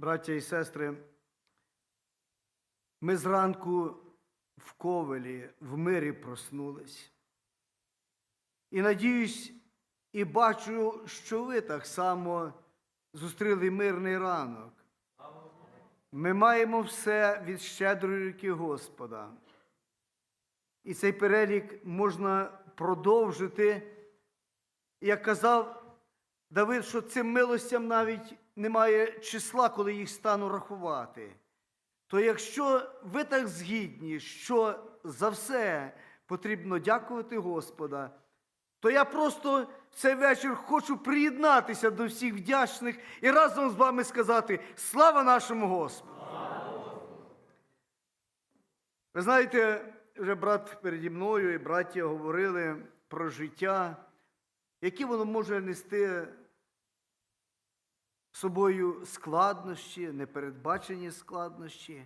Браття і сестри, ми зранку в ковелі, в мирі проснулись. І надіюсь, і бачу, що ви так само зустріли мирний ранок. Ми маємо все від щедрої руки Господа. І цей перелік можна продовжити. Як казав Давид, що цим милостям навіть немає числа, коли їх стану рахувати. То якщо ви так згідні, що за все потрібно дякувати Господа, то я просто в цей вечір хочу приєднатися до всіх вдячних і разом з вами сказати слава нашому Господу! Ви знаєте, вже брат переді мною і браття говорили про життя, які воно може нести собою складнощі, непередбачені складнощі.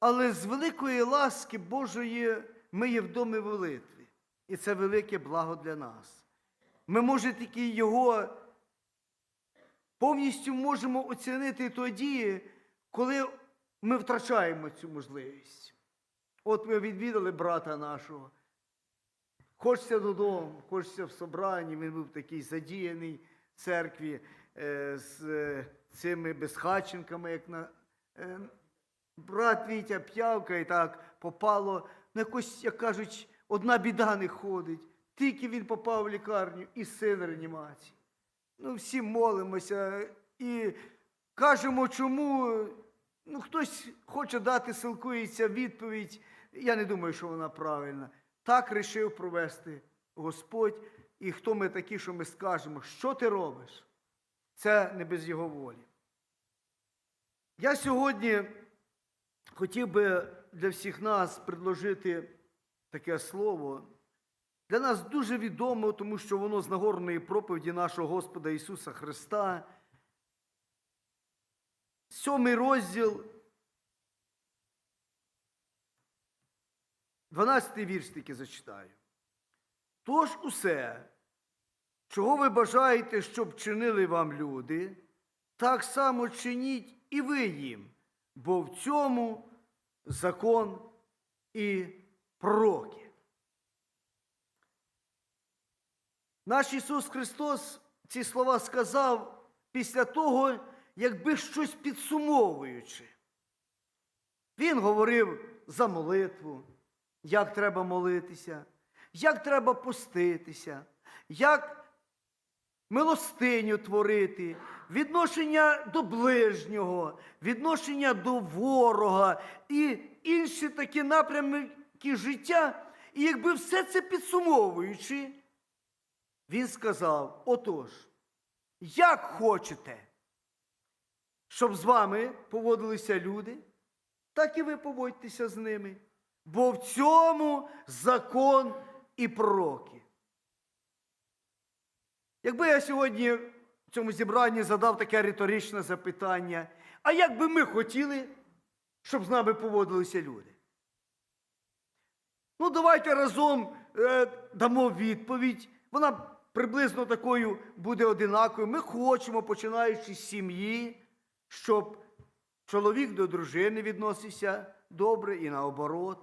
Але з великої ласки Божої ми є в домі молитві. І це велике благо для нас. Ми, може, тільки його повністю можемо оцінити тоді, коли ми втрачаємо цю можливість. От ми відвідали брата нашого. Хочеться додому, хочеться в собранні. Він був такий задіяний в церкві з е, цими безхатченками, як на е, брат Вітя п'явка, і так попало. Ну, якось, як кажуть, одна біда не ходить. Тільки він попав в лікарню і син реанімації. Ну, всі молимося і кажемо, чому. Ну, хтось хоче дати, силкується відповідь. Я не думаю, що вона правильна. Так рішив провести Господь. І хто ми такі, що ми скажемо, що ти робиш? Це не без його волі. Я сьогодні хотів би для всіх нас предложити таке слово. Для нас дуже відомо, тому що воно з нагорної проповіді нашого Господа Ісуса Христа. Сьомий розділ, 12 вірш тільки зачитаю. Тож усе, чого ви бажаєте, щоб чинили вам люди, так само чиніть і ви їм, бо в цьому закон і пророки. Наш Ісус Христос ці слова сказав після того, якби щось підсумовуючи. Він говорив за молитву, як треба молитися, як треба поститися, як милостиню творити, відношення до ближнього, відношення до ворога і інші такі напрямки життя. І якби все це підсумовуючи, він сказав: отож, як хочете, щоб з вами поводилися люди, так і ви поводьтеся з ними. Бо в цьому закон і пророки. Якби я сьогодні в цьому зібранні задав таке риторичне запитання, а як би ми хотіли, щоб з нами поводилися люди? Ну, давайте разом е, дамо відповідь. Вона приблизно такою буде одинакою. Ми хочемо, починаючи з сім'ї, щоб чоловік до дружини відносився добре і наоборот,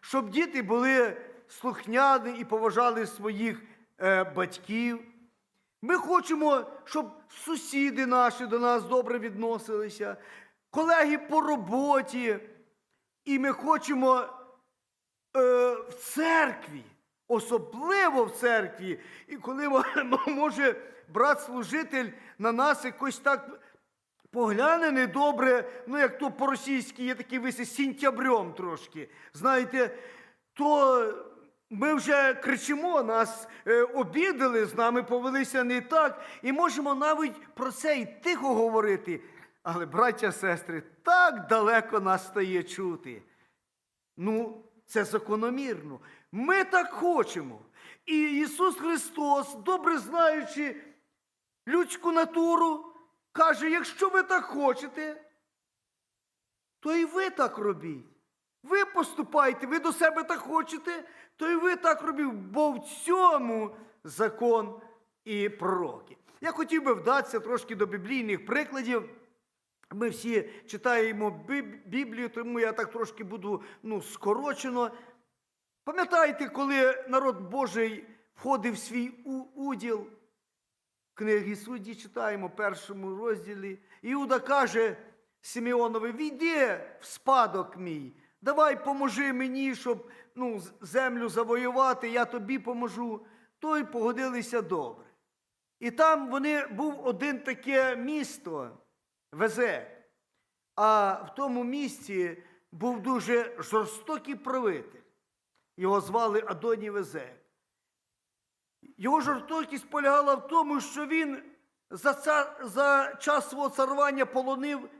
щоб діти були слухняні і поважали своїх е, батьків. Ми хочемо, щоб сусіди наші до нас добре відносилися, колеги по роботі. І ми хочемо е, в церкві, особливо в церкві, і коли може брат-служитель на нас якось так погляне недобре, ну як то по-російськи є такий висі сінтябрем трошки, знаєте, то ми вже кричимо, нас е, обідали, з нами повелися не так, і можемо навіть про це і тихо говорити. Але, браття, сестри, так далеко нас стає чути. Ну, це закономірно. Ми так хочемо. І Ісус Христос, добре знаючи людську натуру, каже: якщо ви так хочете, то і ви так робіть. Ви поступайте, ви до себе так хочете, то і ви так робіть, бо в цьому закон і пророки. Я хотів би вдатися трошки до біблійних прикладів. Ми всі читаємо Біблію, тому я так трошки буду ну, скорочено. Пам'ятаєте, коли народ Божий входив в свій уділ? Книги судді читаємо в першому розділі. Іуда каже Симеонові: війди в спадок мій, давай поможи мені, щоб ну, землю завоювати, я тобі поможу. То й погодилися добре. І там вони був один таке місто Везе. А в тому місті був дуже жорстокий правитель. Його звали Адоні Везе. Його жорстокість полягала в тому, що він за, цар, за час свого царування полонив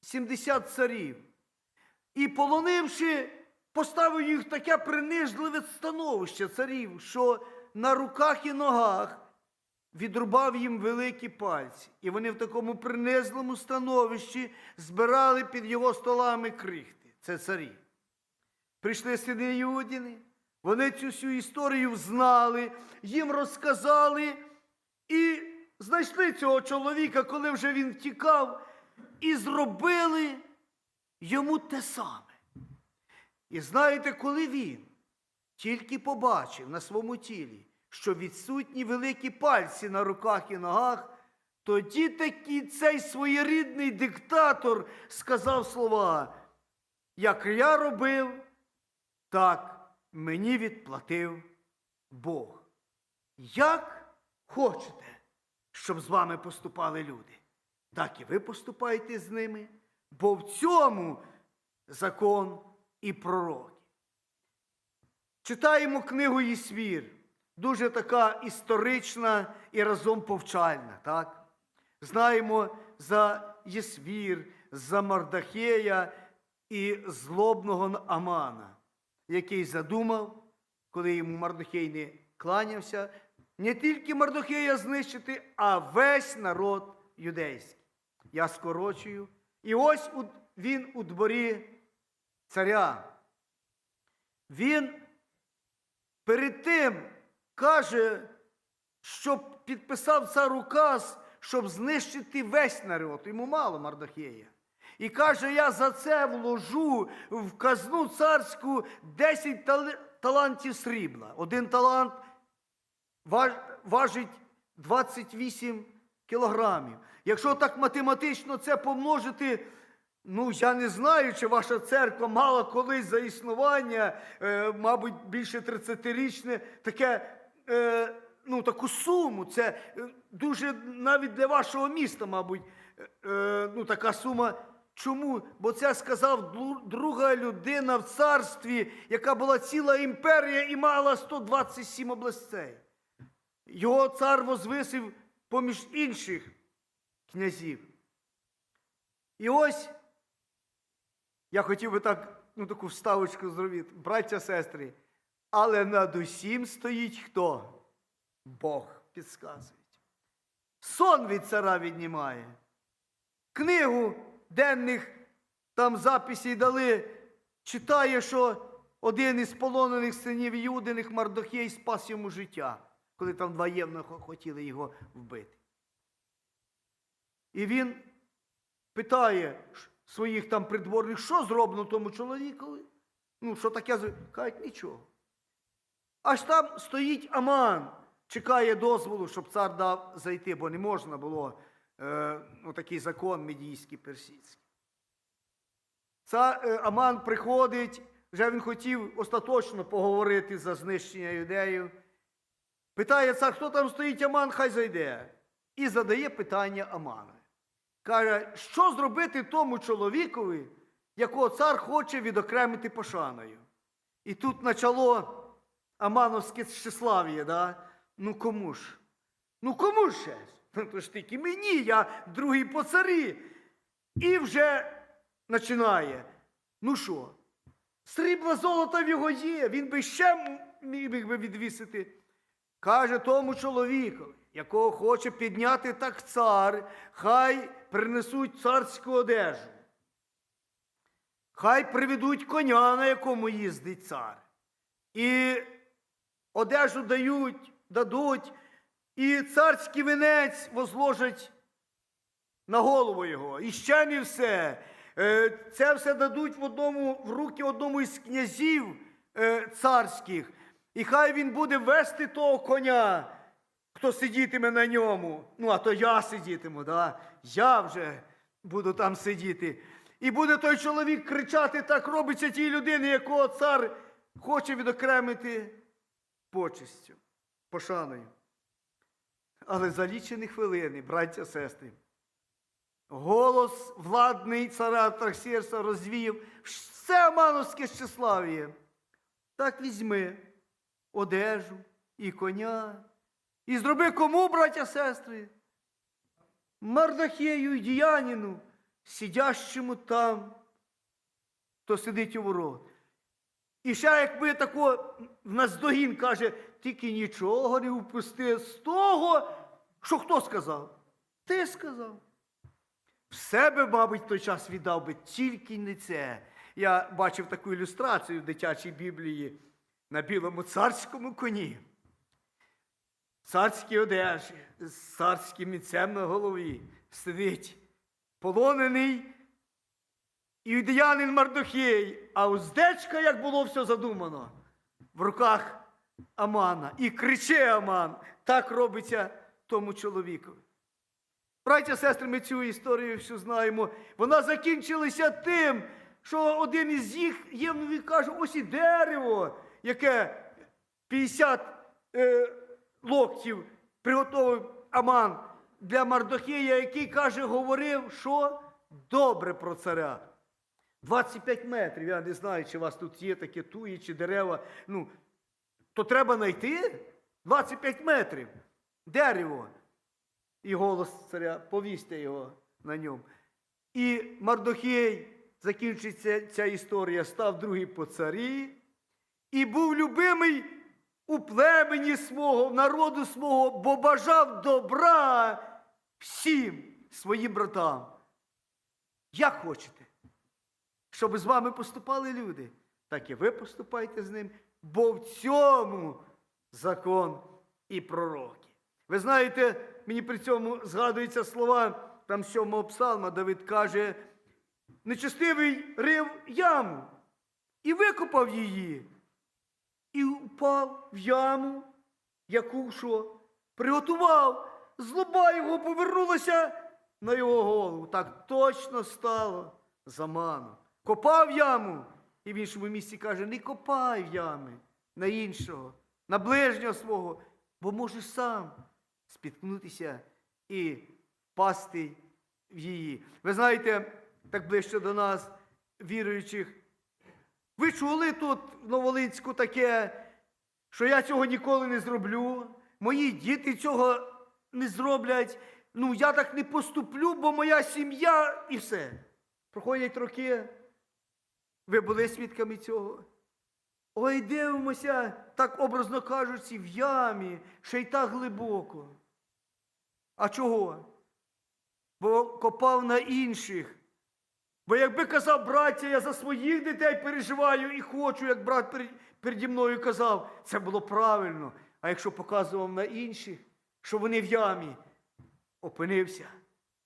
70 царів. І полонивши, поставив їх в таке принижливе становище царів, що на руках і ногах відрубав їм великі пальці. І вони в такому принизливому становищі збирали під його столами крихти. Це царі. Прийшли сини Юдіни, вони цю всю історію знали, їм розказали і знайшли цього чоловіка, коли вже він втікав, і зробили йому те саме. І знаєте, коли він тільки побачив на своєму тілі, що відсутні великі пальці на руках і ногах, тоді такий цей своєрідний диктатор сказав слова, як я робив, так мені відплатив Бог. Як хочете, щоб з вами поступали люди, так і ви поступайте з ними, бо в цьому закон і пророки. Читаємо книгу Єсвір, дуже така історична і разом повчальна. так? Знаємо за Єсвір, за Мардахея і злобного Амана, який задумав, коли йому Мардохей не кланявся, не тільки Мардохея знищити, а весь народ юдейський. Я скорочую. І ось він у дворі царя. Він перед тим каже, щоб підписав цар указ, щоб знищити весь народ. Йому мало Мардахея. І каже, я за це вложу в казну царську 10 тал- талантів срібла. Один талант важить 28 кілограмів. Якщо так математично це помножити, ну я не знаю, чи ваша церква мала колись за існування, е, мабуть, більше 30-річне таке. Е, Ну, таку суму, це е, дуже навіть для вашого міста, мабуть, е, е, ну, така сума. Чому? Бо це сказав друга людина в царстві, яка була ціла імперія і мала 127 областей. Його цар возвисив поміж інших князів. І ось я хотів би так, ну, таку вставочку зробити, браття, сестри. Але над усім стоїть хто? Бог підсказує. Сон від цара віднімає. Книгу денних там записів дали, читає, що один із полонених синів Юдиних Мардохей спас йому життя, коли там два євнуха хотіли його вбити. І він питає своїх там придворних, що зроблено тому чоловікові? Ну, що таке? Кажуть, нічого. Аж там стоїть Аман, чекає дозволу, щоб цар дав зайти, бо не можна було е, ну, такий закон медійський персидський. Цар е, Аман приходить, вже він хотів остаточно поговорити за знищення юдеїв. Питає цар, хто там стоїть Аман, хай зайде. І задає питання Аману. Каже, що зробити тому чоловікові, якого цар хоче відокремити пошаною. І тут почало Амановське тщеслав'я, да? Ну кому ж? Ну кому ж ще? Ну то ж тільки мені, я другий по царі. І вже починає. Ну що? Срібла золота в його є, він би ще міг би відвісити. Каже тому чоловікові, якого хоче підняти так цар, хай принесуть царську одежу. Хай приведуть коня, на якому їздить цар. І одежу дають, дадуть, і царський венець возложать на голову його. І ще не все. Е, Це все дадуть в одному в руки одному із князів е, царських. І хай він буде вести того коня, хто сидітиме на ньому. Ну, а то я сидітиму, да? я вже буду там сидіти. І буде той чоловік кричати, так робиться тій людині, якого цар хоче відокремити почестю, пошаною. Але за лічені хвилини, браття сестри, голос владний цара Траксірса розвіяв все мановське щеславіє. Так візьми одежу і коня. І зроби кому, браття сестри? Мардахею і Діяніну, сидящому там, хто сидить у ворот. І ще якби тако в наздогін каже, тільки нічого не впусти з того, що хто сказав? Ти сказав. Все би, мабуть, той час віддав би, тільки не це. Я бачив таку ілюстрацію в дитячій Біблії на білому царському коні. Царській одежі, з царським міцем на голові сидить полонений іудеянин Мардохей, а уздечка, як було все задумано, в руках Амана. І криче Аман, так робиться тому чоловікові. Браття, сестри, ми цю історію всю знаємо. Вона закінчилася тим, що один із їх євнух каже, ось і дерево, яке 50 е, локтів приготовив Аман для Мардохея, який каже, говорив, що добре про царя. 25 метрів, я не знаю, чи у вас тут є такі туї чи дерева. Ну, то треба знайти 25 метрів. Дерево. І голос царя, повісьте його на ньому. І Мардохей, закінчиться ця історія, став другий по царі і був любимий у племені свого, в народу свого, бо бажав добра всім своїм братам. Як хочете, щоб з вами поступали люди, так і ви поступайте з ним, бо в цьому закон і пророки. Ви знаєте, мені при цьому згадуються слова там сьомого псалма, Давид каже, нечестивий рив яму і викопав її, і впав в яму, яку що приготував, злоба його повернулася на його голову. Так точно стало за ману. Копав яму, і в іншому місці каже, не копай в ями на іншого, на ближнього свого, бо можеш сам спіткнутися і впасти в її. Ви знаєте, так ближче до нас, віруючих, ви чули тут в Новолинську таке, що я цього ніколи не зроблю, мої діти цього не зроблять. Ну, я так не поступлю, бо моя сім'я і все. Проходять роки. Ви були свідками цього? Ой, дивимося, так образно кажучи, в ямі, ще й так глибоко. А чого? Бо копав на інших. Бо якби казав, браття, я за своїх дітей переживаю і хочу, як брат переді мною казав, це було правильно. А якщо показував на інших, що вони в ямі, опинився.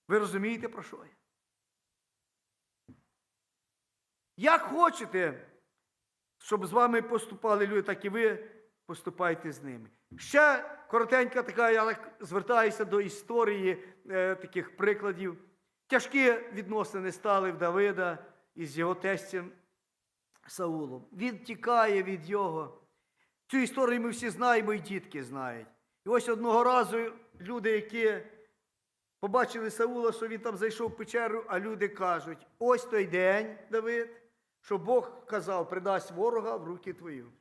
Ви розумієте, про що я? Як хочете, щоб з вами поступали люди, так і ви поступайте з ними. Ще коротенька така, я звертаюся до історії е, таких прикладів. Тяжкі відносини стали в Давида із його тестем Саулом. Він тікає від його. Цю історію ми всі знаємо, і дітки знають. І ось одного разу люди, які побачили Саула, що він там зайшов в печеру, а люди кажуть: ось той день, Давид, що Бог казав, придасть ворога в руки твою.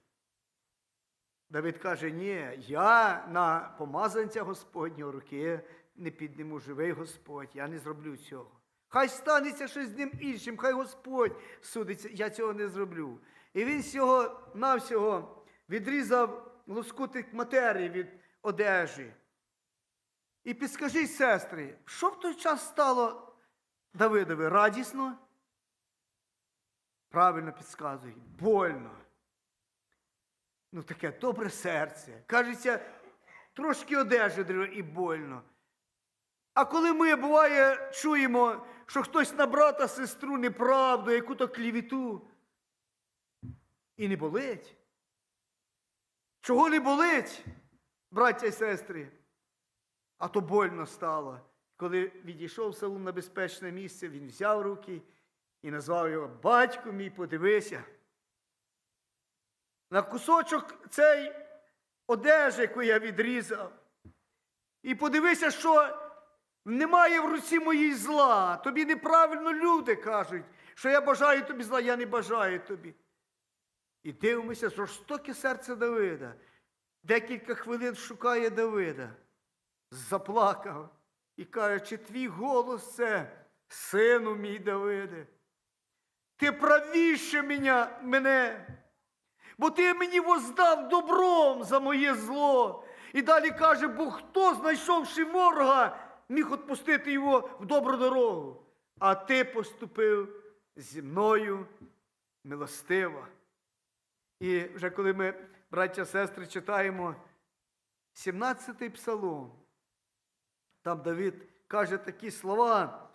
Давид каже, ні, я на помазанця Господнього руки не підниму живий Господь, я не зроблю цього. Хай станеться щось з ним іншим, хай Господь судиться, я цього не зроблю. І він всього навсього відрізав лоскутик матерії від одежі. І підскажіть, сестри, що в той час стало Давидові? Радісно? Правильно підказують, больно. Ну, таке добре серце. Кажеться, трошки одежі і больно. А коли ми, буває, чуємо, що хтось на брата, сестру неправду, яку-то клівіту, і не болить. Чого не болить, браття і сестри? А то больно стало. Коли відійшов Саул на безпечне місце, він взяв руки і назвав його батько мій, подивися. На кусочок цей одежі, яку я відрізав. І подивися, що немає в руці моїй зла. Тобі неправильно люди кажуть, що я бажаю тобі зла, я не бажаю тобі. І дивимося, жорстоке серце Давида. Декілька хвилин шукає Давида, заплакав і каже, чи твій голос це, сину мій Давиде, ти правіше мене, мене, бо ти мені воздав добром за моє зло. І далі каже, бо хто, знайшовши ворога, міг відпустити його в добру дорогу. А ти поступив зі мною милостиво. І вже коли ми, браття сестри, читаємо 17-й псалом, там Давид каже такі слова,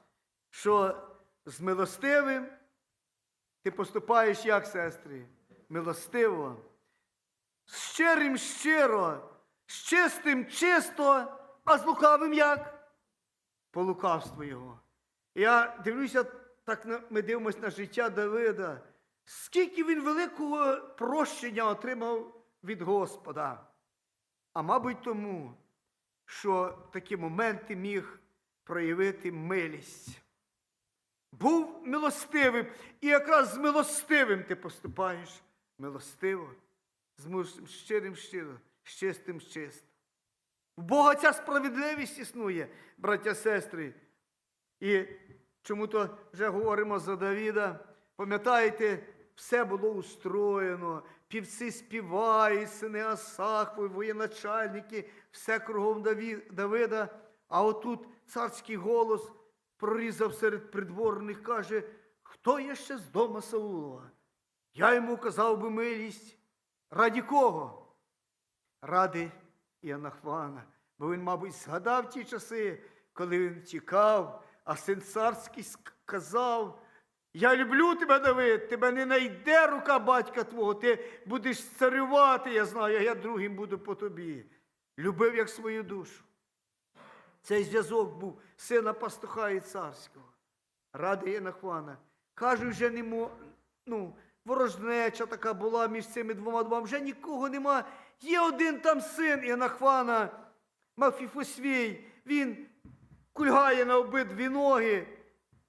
що з милостивим ти поступаєш як, сестри? Милостиво. З щирим щиро, з чистим чисто, а з лукавим як? По лукавству його. Я дивлюся, так ми дивимося на життя Давида. Скільки він великого прощення отримав від Господа. А мабуть, тому, що в такі моменти міг проявити милість. Був милостивим, і якраз з милостивим ти поступаєш милостиво, з щирим щиро, з чистим чисто. В Бога ця справедливість існує, браття сестри. І чому то вже говоримо за Давіда. Пам'ятаєте, все було устроєно, півці співають, сини Асахви, воєначальники, все кругом Давида. А отут царський голос прорізав серед придворних, каже, хто є ще з дома Саулова? Я йому казав би милість. Раді кого? Ради Іоаннахвана. Бо він, мабуть, згадав ті часи, коли він тікав, а син царський сказав, я люблю тебе, Давид, тебе не найде рука батька твого, ти будеш царювати, я знаю, я другим буду по тобі. Любив як свою душу. Цей зв'язок був сина пастуха і царського. Ради Єнахвана. Кажуть, вже не мо, ну, ворожнеча така була між цими двома двома. Вже нікого нема. Є один там син Єнахвана, Мафіфосвій. Він кульгає на обидві ноги.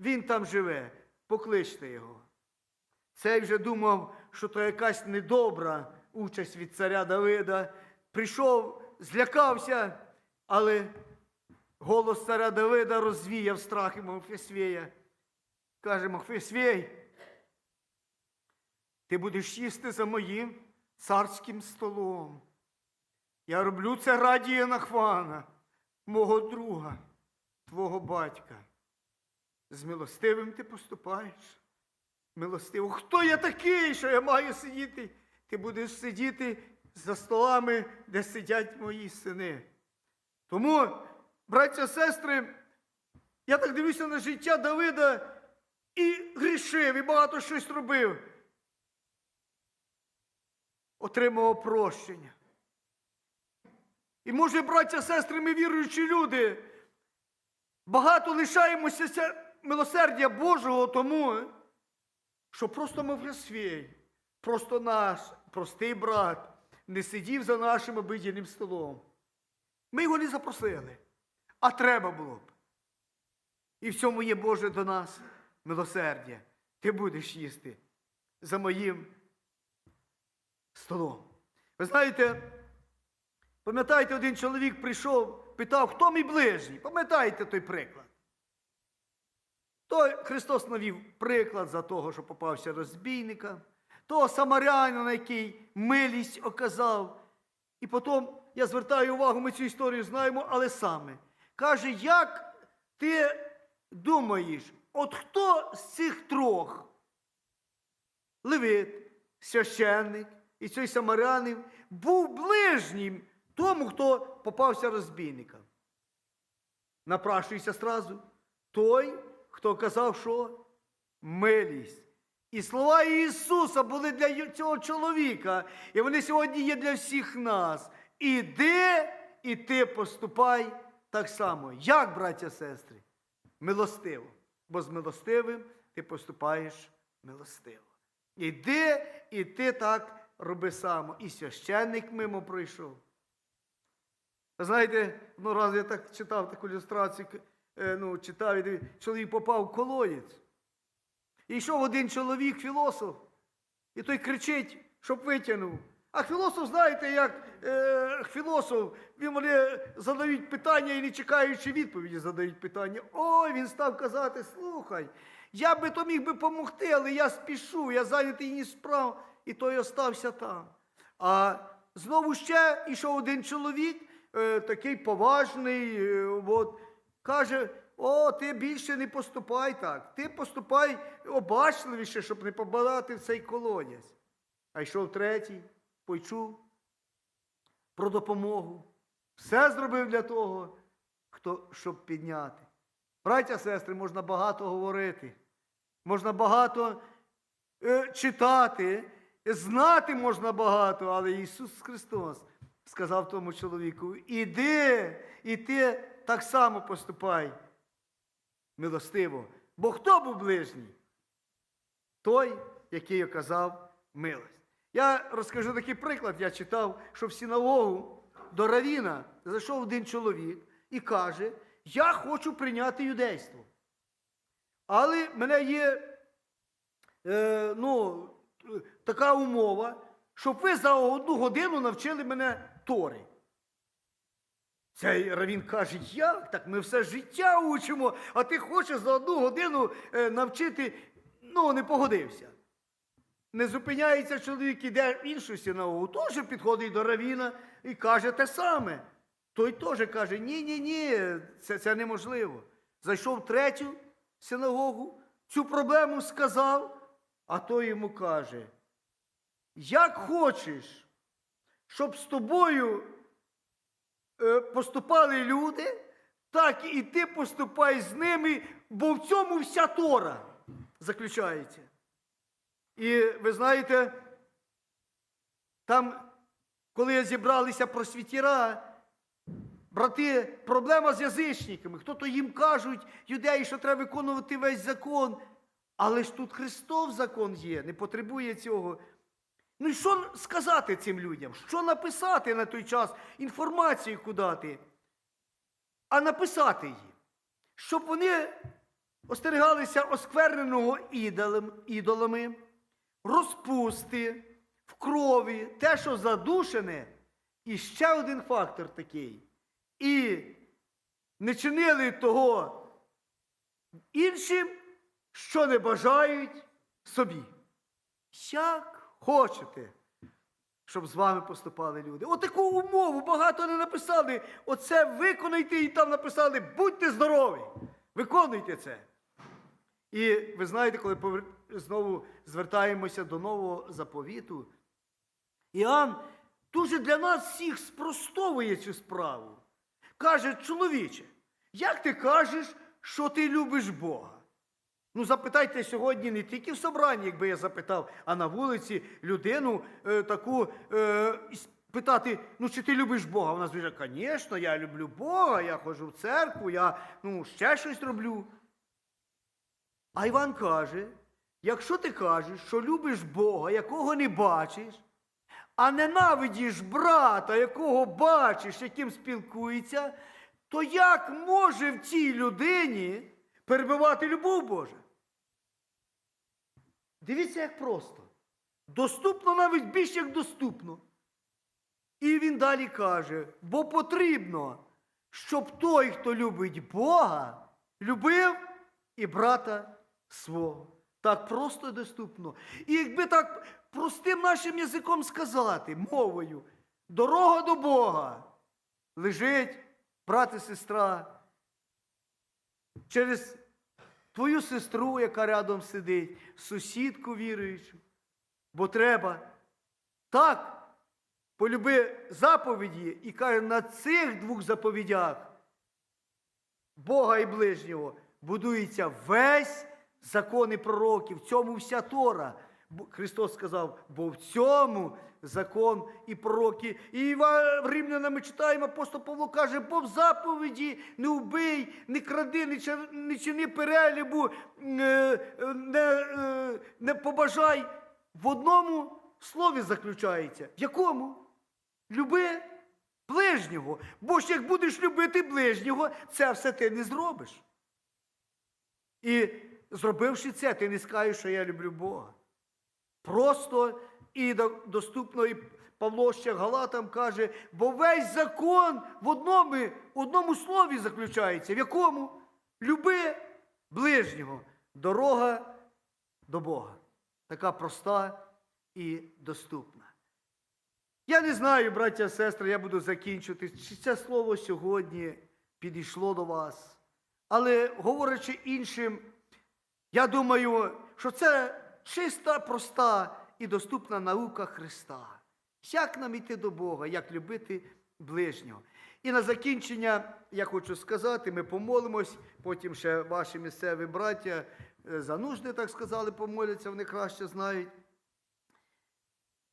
Він там живе. Покличте його. Цей вже думав, що то якась недобра участь від царя Давида. Прийшов, злякався, але голос царя Давида розвіяв страхи Мефісвія. Каже Мефісвій, ти будеш їсти за моїм царським столом. Я роблю це раді Єнахвана, мого друга, твого батька. З милостивим ти поступаєш. Милостиво. Хто я такий, що я маю сидіти? Ти будеш сидіти за столами, де сидять мої сини. Тому, браття, сестри, я так дивлюся на життя Давида і грішив, і багато щось робив. Отримував прощення. І може, браття, сестри, ми віруючі люди, багато лишаємося милосердя Божого тому, що просто Мавросвій, просто наш простий брат, не сидів за нашим обидільним столом. Ми його не запросили, а треба було б. І в цьому є Боже до нас милосердя. Ти будеш їсти за моїм столом. Ви знаєте, пам'ятаєте, один чоловік прийшов, питав, хто мій ближній? Пам'ятаєте той приклад? То Христос навів приклад за того, що попався розбійника, того самарянина, який милість оказав. І потім я звертаю увагу, ми цю історію знаємо, але саме. Каже, як ти думаєш, от хто з цих трьох? Левит, священник і цей самарянин був ближнім тому, хто попався розбійникам. напрашується сразу. Той, хто казав, що милість. І слова Ісуса були для цього чоловіка, і вони сьогодні є для всіх нас. Іди, і ти поступай так само. Як, браття сестри? Милостиво. Бо з милостивим ти поступаєш милостиво. Іди, і ти так роби само. І священник мимо пройшов. Знаєте, ну раз я так читав таку ілюстрацію, е, ну, читав, і чоловік попав в колодязь. І йшов один чоловік, філософ, і той кричить, щоб витягнув. А філософ, знаєте, як е, філософ, він вони задають питання і не чекаючи відповіді, задають питання. Ой, він став казати, слухай, я би то міг би допомогти, але я спішу, я зайнятий ні справ, і той остався там. А знову ще йшов один чоловік, е, такий поважний, е, от, каже: о, ти більше не поступай так, ти поступай обачливіше, щоб не побалати в цей колодязь. А йшов третій, почув про допомогу. Все зробив для того, хто, щоб підняти. Браття, сестри, можна багато говорити, можна багато е, читати, знати можна багато, але Ісус Христос сказав тому чоловіку: іди, і ти так само поступай милостиво. Бо хто був ближній? Той, який оказав милость. Я розкажу такий приклад. Я читав, що в синагогу до Равіна зайшов один чоловік і каже: Я хочу прийняти юдейство. Але мене є е, ну, така умова, щоб ви за одну годину навчили мене Тори. Цей Равін каже, як так? Ми все життя учимо, а ти хочеш за одну годину е, навчити, ну, не погодився. Не зупиняється чоловік, іде в іншу синагогу, теж підходить до Равіна і каже те саме. Той теж каже, ні, ні, ні, це, це неможливо. Зайшов в третю синагогу, цю проблему сказав, а той йому каже, як хочеш, щоб з тобою е, поступали люди, так і ти поступай з ними, бо в цьому вся Тора заключається. І ви знаєте, там, коли зібралися просвітіра, брати, проблема з язичниками. Хто-то їм кажуть, юдеї, що треба виконувати весь закон. Але ж тут Христов закон є, не потребує цього. Ну і що сказати цим людям? Що написати на той час? Інформацію куди дати? А написати їм, щоб вони остерігалися оскверненого ідолами, розпусти в крові, те, що задушене, і ще один фактор такий. І не чинили того іншим, що не бажають собі. Як хочете, щоб з вами поступали люди. Отаку умову багато не написали. Оце виконайте і там написали, будьте здорові. Виконуйте це. І ви знаєте, коли повер- знову звертаємося до нового заповіту, Іоанн дуже для нас всіх спростовує цю справу. Каже, чоловіче, як ти кажеш, що ти любиш Бога? Ну, запитайте сьогодні не тільки в собранні, якби я запитав, а на вулиці людину е, таку е, питати, ну чи ти любиш Бога? Вона звіже, звісно, я люблю Бога, я ходжу в церкву, я ну, ще щось роблю. А Іван каже: якщо ти кажеш, що любиш Бога, якого не бачиш, а ненавидиш брата, якого бачиш, яким спілкується, то як може в цій людині перебивати любов Божа? Дивіться, як просто. Доступно навіть більше, як доступно. І він далі каже: бо потрібно, щоб той, хто любить Бога, любив і брата свого. Так просто і доступно. І якби так простим нашим язиком сказати, мовою, дорога до Бога лежить, брат і сестра, через твою сестру, яка рядом сидить, сусідку віруючу. Бо треба так полюби заповіді і каже, на цих двох заповідях Бога і ближнього будується весь закон і пророків. В цьому вся Тора. Христос сказав, бо в цьому закон і пророки. І в Римлянам ми читаємо, апостол Павло каже, бо в заповіді не вбий, не кради, не чини перелібу, е, е, не, е, не побажай. В одному слові заключається. В якому? Люби ближнього. Бо ж як будеш любити ближнього, це все ти не зробиш. І зробивши це, ти не скажеш, що я люблю Бога. Просто і доступно, і Павло ще Галатам каже, бо весь закон в одному, одному слові заключається. В якому? Люби ближнього. Дорога до Бога. Така проста і доступна. Я не знаю, браття і сестри, я буду закінчувати, чи це слово сьогодні підійшло до вас. Але говорячи іншим, я думаю, що це чиста, проста і доступна наука Христа. Як нам йти до Бога, як любити ближнього. І на закінчення я хочу сказати, ми помолимось, потім ще ваші місцеві браття е, за нужди, так сказали, помоляться, вони краще знають.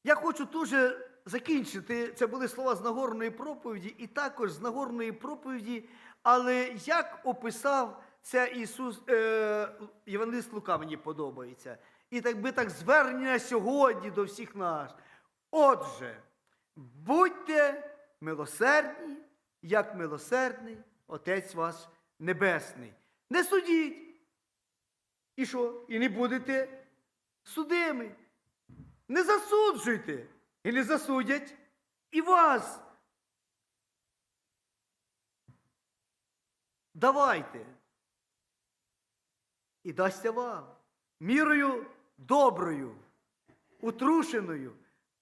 Я хочу дуже закінчити. Це були слова з Нагорної проповіді, і також з Нагорної проповіді. Але як описав це Ісус, е, Євангелист Лука мені подобається. І так би так звернення сьогодні до всіх нас. Отже, будьте милосердні, як милосердний Отець ваш Небесний. Не судіть. І що? І не будете судими. Не засуджуйте, і не засудять і вас. Давайте. І дасться вам мірою доброю, утрушеною,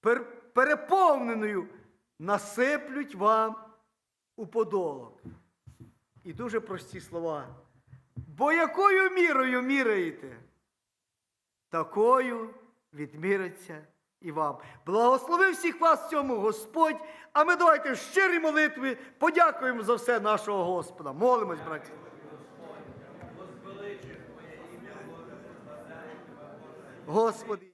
пер- переповненою, насиплють вам у подолок. І дуже прості слова. Бо якою мірою міряєте? такою відміриться і вам. Благослови всіх вас в цьому Господь. А ми давайте щирі молитви подякуємо за все нашого Господа. Молимось, браті. Господи.